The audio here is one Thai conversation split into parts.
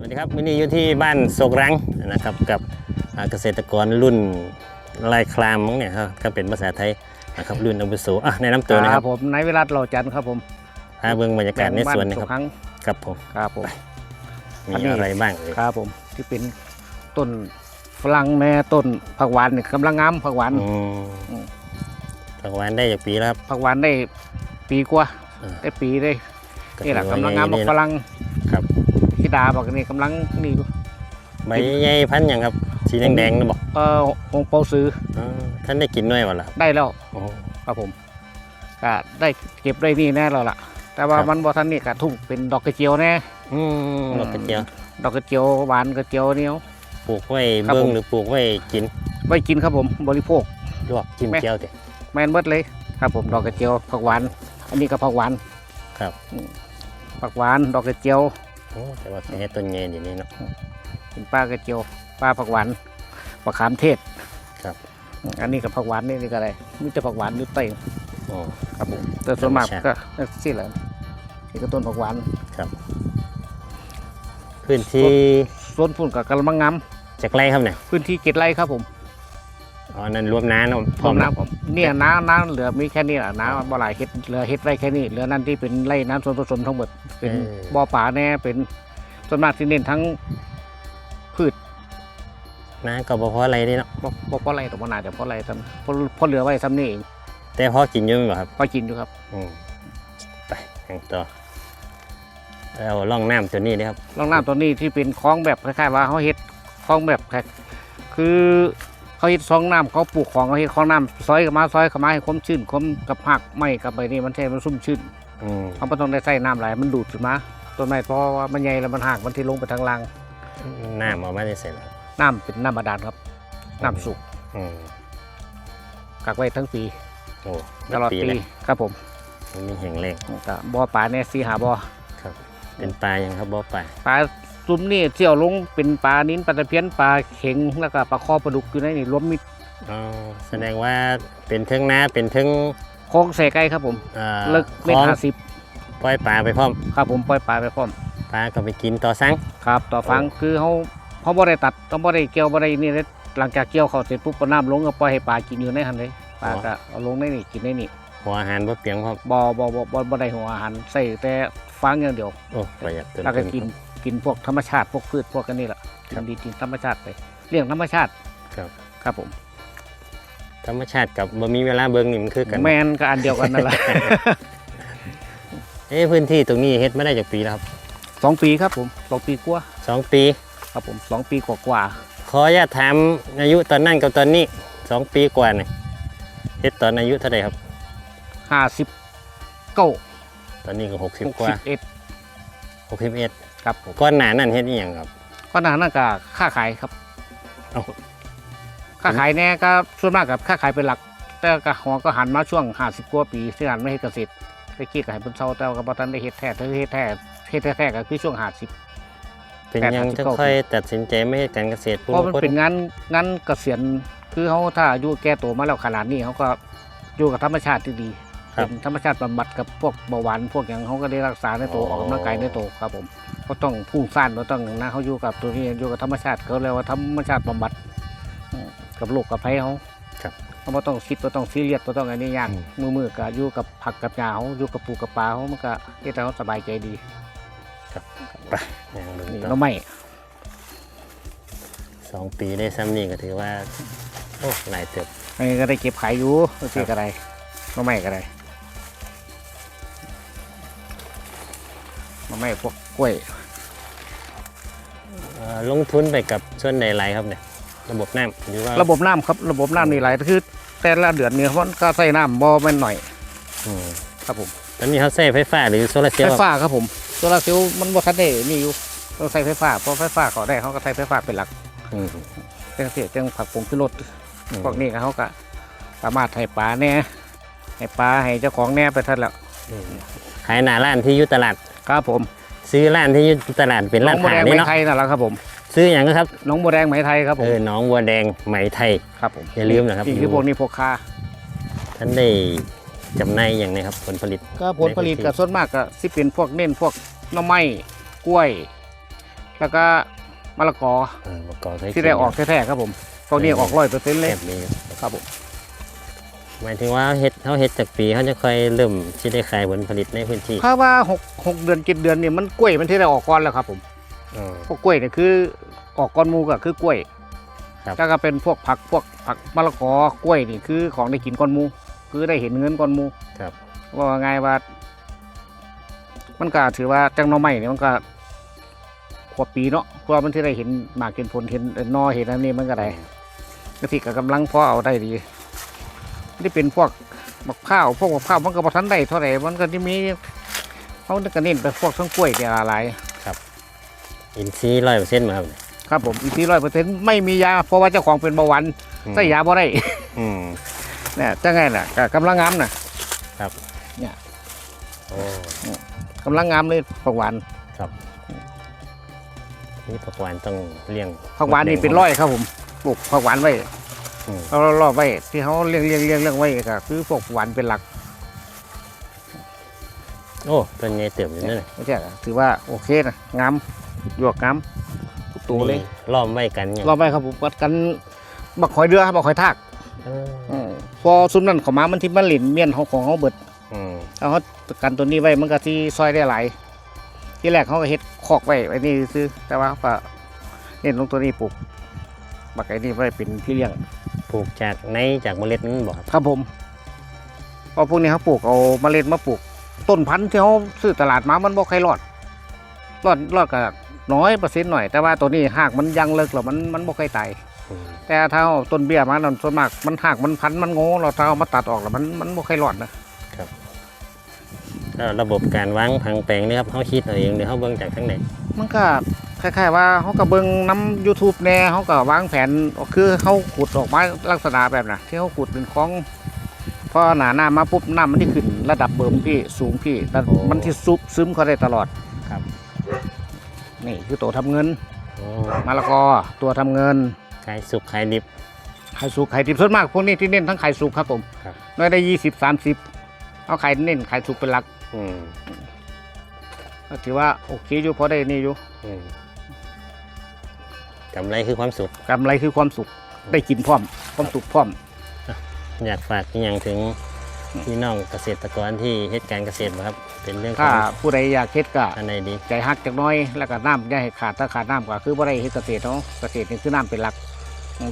วัสดีครับวันนี้อยู่ที่บ้านโศกรังนะครับกับอ่าเกษตรกรรุ่นลายคลามมั้งเนี่ยครับก็เป็นภาษาไทยนะครับรุ่นอาวุโสอะแนะนำตัวนะคครัรับบผมนายวิรัตเราจันทร์ครับผมพาเบิ่งบรรยากาศในสวนนะแบ่งครับบ้าสุขครั้งครับผมครับผมมีอันนี้ อะไรบ้างเอ่ยครับผมที่เป็นต้นฝรั่งแม่ต้นผักหวานนี่กำลังงามผักหวานอืมอืมผักหวานได้จากปีแล้วครับ ผักหวานได้ปีกว่าอ่าได้ปีได้นี่แหละถือว่กำลังงามใหญ่บักนี่ฝนะรั่งครับธิ ดาบอกนี่กำลังนี่ดูใบใหญ่พันธุ์หยังครับ สีแดงๆนะบอกเออองค์เปาซื้ออ๋อท่านได้กินด้วยวะล่ะครับได้แล้วโอ้ ครับผมก็ได้เก็บได้นี่แน่แล้วล่ะ แต่ว่าครับ มันบ่ทันนี่กระทุ่งเป็นดอกกระเจียวแน่ อืมดอกกระเจียวดอกกระเจียวหวานกระเจียวเหนียว ปลูกไว้ครับเบิ้งผม หรือปลูกไว้กินไว้กินครับผมบริโภค ลวกจิ้มแม่ เจียวเด็แมนเบิดเลยครับผมดอกกระเจียวผักหวาน อันนี้ก็ผักหวานครับผักหวานดอกกระเจียว โอ้แต่ว่าแค่ต้นเงี้ยอยู่นี่เนาะเป็นปลากระเจียวปลาผักหวานมะขามเทศครับ อันนี้กับผักหวานนี่นี่ก็อะไรมีแต่ผักหวานนิดเต็งโอ้ครับผมแต่ส่วนมากธรรมชาติก็สิแหละนี่ก็ต้นผักหวานครับพื้นที่ส่วนพุ่นกับกระมังงามจากไรครับเนี่ยพื้นที่เจ็ดไร่ครับผม อ๋อนั่นรวมน้ำเนาะพร้อมน้ำผมเนี่ยน้ำน้ำเหลือมีแค่นี้แหละน้ำบ่หลายเฮ็ดเหลือเฮ็ดไร่แค่นี้เหลือนั่นที่เป็นไร่น้ำส่วนผสมทั้งหมดเป็นบ่อป่าแน่เป็นส่วนมากที่เน้นทั้งพืชน้ำก็บ่พออะไรนี่เนาะบ่บ่เพราะอะไรตัวมันอาจจะเพราะอะไรทำเพราะเพราะเหลือไว้ซ้ำนี่เองแต่พอกินเยอะไหมครับก็กินอยู่ครับ อืมไปอย่างต่อเอาล่องน้ำตัวนี้นะครับ ร่องน้ำตัวนี้ที่เป็นคลองแบบคล้ายๆว่าเขาเฮ็ดคลองแบบคล้ายคือ เขาเฮ็ดซองน้ำเขาปลูกของเขาเฮ็ดคลองน้ำซอยกับมาซอยกับมาให้ความชื้นความกับหักไม้กับใบนี้มันแท้มันซุ่มชื้นอืมเขาไม่ต้องได้ใส่น้ำไหลายมันดูดขึ้นมาต้นไม้เพราะว่ามันใหญ่แล้วมันหักมันที่ลงไปทางล่างน้ำเอามาได้เสร็จแล้วน้ำเป็นน้ำบาดาลครับน้ำสุกอืมกักไว้ทั้งปีโอ้ตลอดปีเลยครับผมมันมีแห่งแรงก็บ่อปลาเนี่ยสี่หาบ่อครับ เป็นปลายังครับบ่อปลาปลา ซุ้มนี่เที่ยวลงเป็นปลานิ้นปลาตะเพียนปลาเข็งแล้วก็ปลาคอปลาดุกอยู่ในนี่รวมมิตรอ๋อแสดงว่าเป็นเทิงน้าเป็นเทิงโค้งใส่ไก่ครับผมอ่าเลิกเม็ดคลองห้าสิบปล่อยปลาไปพร้อมครับผมปล่อยปลาไปพร้อมปลาก็ไปกินต่อสั่งครับ ต่อฟังโอ้คือเขาเขาบ่ได้ตัดต้องบ่ได้เกี่ยวบ่ได้นี่เลยหลังจากเกี่ยวเขาเสร็จปุ๊บก็น้ำลงก็ปล่อยให้ปลากินอยู่ในหันเลยปลาก็เอาลงในนี่กินในนี่หัวอาหารบ่เพียงพร้อมบ่บ่บ่บ่บ่ได้หัวอาหารใส่แต่ฟางอย่างเดียวโอ้ประหยัดต้นแล้วก็ทุนกิน กินพวกธรรมชาติพวกพืชพวกกันนี่แหละครักิบนดีกินธรรมชาติไปเลี้ยงธรรมชาติครับ ครับผม ธรรมชาติกับบ่มีเวลาเบิ่งนี่มันคือกันแมนก็อันเดียวกันนั่นแหละเอ้พื้นที่ตรงนี้เฮ็ดมาได้จากปีแล้วครับสองปีครับผมสองปีกว่าสองปี ครับผมสองปีกว่ากว่าขออนุญาตถามอายุตอนนั้นกับตอนนี้สองปีกว่าเนี่ยเฮ็ดตอนอายุเท่าไหร่ครับห้าสิบเก้าตอนนี้ก็หกสิบหกกว่าสิบเอ็ดหกสิบเอ็ด ครับผมก้อนหนานั่นเฮ็ดอีหยังครับ ก็นานนั่นก็ค่าขายครับเอ้าค่าขายแน่ก็ส่วนมากกับค่าขายเป็นหลัก แต่ก็หัวก็หันมาช่วงห้าสิบกว่าปีที่หันไม่เฮ็ดเกษตรไปคิดกับให้เป็นเศร้าแต่ว่าก็บ่ทันได้เฮ็ดแท้ถ้าเฮ็ดแท้เฮ็ดแท้ๆก็คือช่วงห้าสิบเป็นหยังแปดสิบจะเก้าค่อยตัดสินใจไม่เฮ็ดการเกษตรเพราะมันผู้เป็นงานงานเกษียณคือเขาถ้าอายุแก่ตัวมาแล้วขนาดนี้เขาก็อยู่กับธรรมชาติที่ดี ครับ เป็นธรรมชาติบำบัดกับพวกเบาหวานพวกอย่างเขาก็ได้รักษาในตัวอ๋อออกกำลังกายในตัวครับผมก็ต้องพุ่งซ่านก็ต้องนะเขาอยู่กับตัวนี้อยู่กับธรรมชาติเขาเรียกว่าธรรมชาติบำบัดอืมกับโรคกับภัยเขาครับเขาไม่ต้องคิดไม่ต้องซีเรียสไม่ต้องอะไรนี่ยากอืม มือมือก็อยู่กับผักกับยาเขาอยู่กับปูกับปลาเขามันก็เฮ็ดให้เขาสบายใจดีไปอย่างเบิ่งนี่ต่อเราไม่สองปีได้ซ้ำนี่ก็ถือว่า โอ้หลายเติบ อันนี้ก็ได้เก็บขายอยู่ก็ซื้อก็ได้เราไม่ก็ได้ ไม่พวกกล้วยเอ่อลงทุนไปกับส่วนใดหลายครับเนี่ย ระบบน้ำหรือว่าระบบน้ำครับ ระบบน้ำนี่หลายคือ แต่ละเดือนเนี่ยมันก็ใส่น้ำบ่แม่นหน่อยอืมครับผมตอนนี้เขาใช้ไฟฟ้าหรือโซลาร์เซลไฟล์ครับฟ้าครับผมโซลาร์เซลล์มันบ่ทันได้นี่อยู่ต้องใช้ไฟฟ้าเพราะไฟฟ้าเขาได้เขาก็ใช้ไฟฟ้าเป็นหลักอืม จังเสียจังผักผงพิรสอืม พวกนี้ก็เขาก็สามารถให้ปลาแน่ให้ปลาให้เจ้าของแน่ไปทันแล้วอืมขายหน้าร้านที่อยุตลาด ครับผมซื้อร้านที่อยุตลาดเป็นน้ร้าอนงบัวขายแดงนี่ไหมเนาะไทยนั่นแหละครับผมซื้ออย่างก็ครับน้องบัวแดงไหมไทยครับผเอมอหน้องบัวแดงไหมไทยครับผมอย่าลืมนะครับนี่คือพวกนี้พวกค้าท่านได้จำหน่ายอย่างไรครับผลผลิตก็ผลผลิตกับส่วนมากก็สิเป็นพวกเน้นพวกหน่อไม้กล้วย แล้วก็มะละกอเออประกอบให้ที่ได้ออกแท้ๆครับผมพวกนี้ออกร้อยเปอร์เซ็นต์เลยแซ่บดีครับผม หมายถึงว่าเฮ็ดเขาเฮ็ดจากปีเขาจะค่อยเริ่มที่ได้ขายผลผลิตในพื้นที่ถ้าว่าหกหกเดือนเจ็ดเดือนเนี่ยมันกล้วยมันที่ได้ออกก่อนแล้วครับผมอ๋อ พวกกล้วยเนี่ยคือออกก้อนหมูก็คือกล้วยครับถ้าก็เป็นพวกผักพวกผักมะละกอกล้วยนี่คือของได้กินก้อนหมู คือได้เห็นเงินก้อนหมู ครับว่าไงายว่า มันก็ถือว่าจังหนอไม่เนี่ยมันก็กว่าปีเนาะเพราะว่ามันที่ได้เห็นหมากเห็นผลเห็นนอเห็นอันนี้มันก็ได้กะทิก็กำลังพอเอาได้ดี นี่เป็นพวกมะพร้าวพวกมะพร้าวมันก็บ่ทันได้เท่าไหร่มันก็ที่มีเขาก็เน้นไปพวกทั้งกล้วยเนี่ยหลายอินซีร้อยเปอร์เซ็นต์มาครับครับผมอีกทีร้อยเปอร์เซ็นต์ไม่มียาเพราะว่าเจ้าของเป็นเบาหวานอืมใส่ยาบ่ได้อืมเนี่ยจะไงล่ะก็กำลังงามน่ะโอ้กำลังงามเลยผักหวานครับนี่ผักหวานต้องเลี้ยงผักหวานนี่เป็นร้อยครับผมปลูกผักหวานไว้อืม เรารอบไว้ที่เขาเลี้ยงเลี้ยงเลี้ยงเลี้ยงไว้ก็คือพวกหวานเป็นหลักโอ้ต้นใหญ่เติบอยู่นั่นน่ะไม่ใช่เหรอถือว่าโอเคนะงามหยวกงามทุกตัวเลยนี่ล้อมไว้กันเนี่ยรอบไว้ครับผมวัดกันบักหอยเดือครับบักหอยทากเอออืมพอซุ้มนั่นเของมามันที่มันหลินเมียนของของเขาเบิดอืมเอาเขากันตัวนี้ไว้มันก็ที่ซอยได้หลายที่แรกเขาก็เฮ็ดคอกไว้ไว้นี่ซื้อแต่ว่าเขาก็เน้นลงตัวนี้ปลูกบักไอ้นี่ไว้เป็นพี่เลี้ยง ปลูกจากในจากเมล็ดนั้นบอกครับครับผมเพอพวกนี้เขาปลูกเอาเมล็ดมาปลูก ต้นพันธุ์ที่เขาซื้อตลาดมามันบ่ใครรอดรอดรอดก็น้อยเปอร์เซ็นต์หน่อย แต่ว่าตัวนี้หากมันยังเลิกแล้วมันมันบ่ใครตายอืมแต่ถ้าเอาต้นเบี้ยมานั่นส่วนมากมันหากมันพันธุ์มันโง่เราถ้าเอามาตัดออกแล้วมันมันบ่ใครรอดนะแล้วระบบการวางผังแปลงนี่ครับเขาคิดเอาเองหรือเขาเบิ่งจากทั้งไหนมันก็ คล้ายๆว่าเขาก็เบิ่งน้ำ YouTube แน่เขาก็วางแผนคือเขาขุดออกมาลักษณะแบบน่ะที่เขาขุดเป็นคลองพอหนาหน้ามาปุ๊บน้ำมันที่ขึ้นระดับเบิ่มพี่สูงพี่แล้วมันที่ซุบซึมเขาได้ตลอดครับ นี่คือตัวทำเงินโอ้มะละกอตัวทำเงินขายสุกขายดิบ ไข่สุกไข่ดิบส่วนมากพวกนี้ที่เน้นทั้งไข่สุกครับผมครับ น้อยได้ยี่สิบสามสิบเอาไข่เน้นไข่สุกเป็นหลักอืมก็ถือว่าโอเคอยู่พอได้นี่อยู่อืม กำไรคือความสุข กำไรคือความสุข ได้กินพร้อม ความสุขพร้อม อยากฝากอหย่างถึงพี่น้องเกษตรกรที่เฮ็ดการเกษตรบ่ครับ เป็นเรื่องขถ้าองผู้ใดอยากเฮ็ดก็อันใดดี ใจฮักจักหน้อย แล้วก็น้ำอย่าให้ขาดถ้าขาดน้ำก็คือบ่ได้เฮ็ดเกษตรเนาะเกษตรนี่คือน้ำเป็นหลัก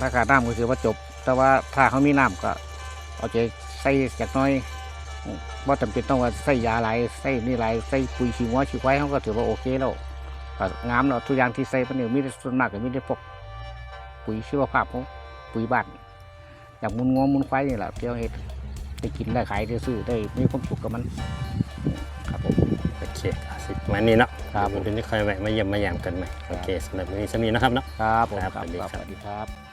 ถ้าขาดน้ำก็คือว่าจบ แต่ว่าถ้าเขามีน้ำก็เอาใจใส่จักหน้อยว่าจำเป็นต้องว่าใส่ยาหลายใส่นี่หลายใส่ปุ๋ยชีวะชีควายเขาก็ถือว่าโอเคแล้วก็ งามแล้วทุกอย่างที่ใส่ปานนี้มีแต่ส่วนมากก็มีแต่พวกปุ๋ยชีวภาพของปุ๋ยบ้านอย่างมุนงวมุนควายนี่แหละที่เราเฮ็ดได้กินได้ขายได้ซื้อได้มีความสุขกับมัน ครับผมโอเคสิประมาณนี้เนาะครับวันนี้ค่อยแวะมาเยี่ยมมายามกันใหม่โอเคสำหรับวันนี้สมีนะครับเนาะครับผมครับครับสวัสดีครับสวัสดีครับ